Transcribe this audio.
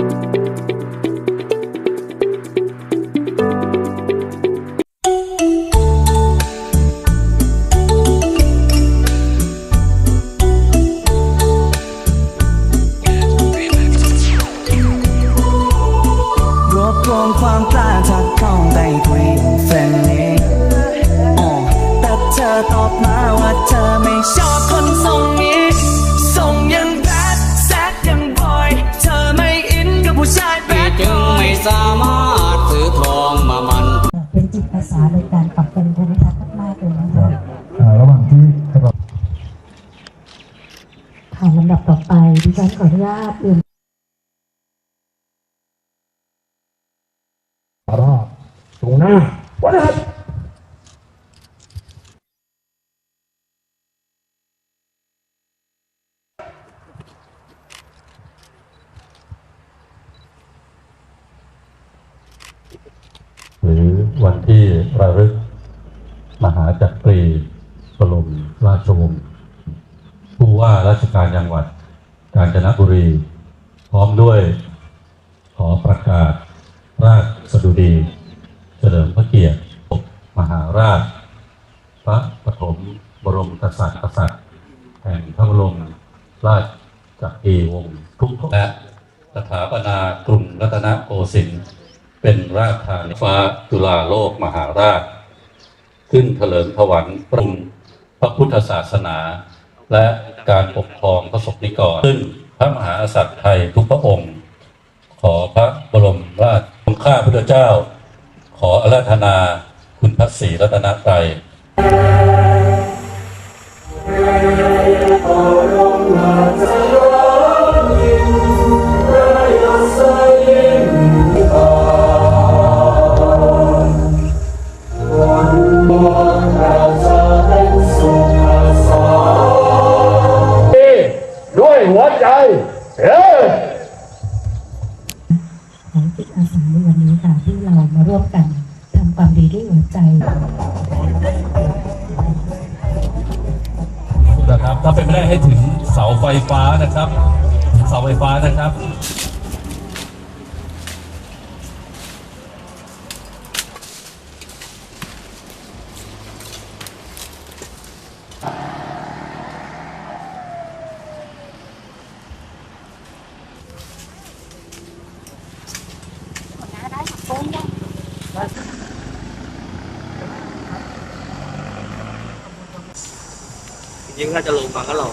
รวบรวมความกล้าจากเข้าไปคุยเฟนลี่อ๋อแต่เธอตอบมาว่าเธอไม่ สามารถซื้อทองมามัน เป็นจิตอาสาในการปรับปรุงภูมิทัศน์มากๆเลยนะคะอ่าระหว่างที่กำลังค่ะลำดับต่อไปดิฉันขออนุญาตเรียนรอบตรงหน้าวัดนะครับ หรือวันที่ระลึก มหาจักรีบรมราชวงศ์ผู้ว่าราชการจังหวัด กาญจนบุรี พร้อมด้วยขอประกาศ ราชสดุดี เฉลิมพระเกียรติมหาราช พระปฐมบรมกษัตริย์กษัตริย์ แห่งพระบรมราชจักรีวงศ์ทุกและสถาปนากรุงรัตนโกสินทร์ เป็นราชธานีฟ้าจุฬาโลกมหาราช ขึ้นเถลิงถวันปรุงพระพุทธศาสนา และการปกครองพระศกนิกรซึ่งพระมหากษัตริย์ไทยทุกพระองค์ ขอพระบรมราชคุณข้าพระเจ้า ขออาราธนาคุณพระศรีรัตนตรัย องจิตอาสาในวันนี้ค่ะที่เรามาร่วมกันทำความดีด้วยหัวใจนะครับถ้าเป็นไม่ได้ให้ถึงเสาไฟฟ้านะครับ เสาไฟฟ้านะครับ ยิ่งถ้าจะลงมาก็ลอง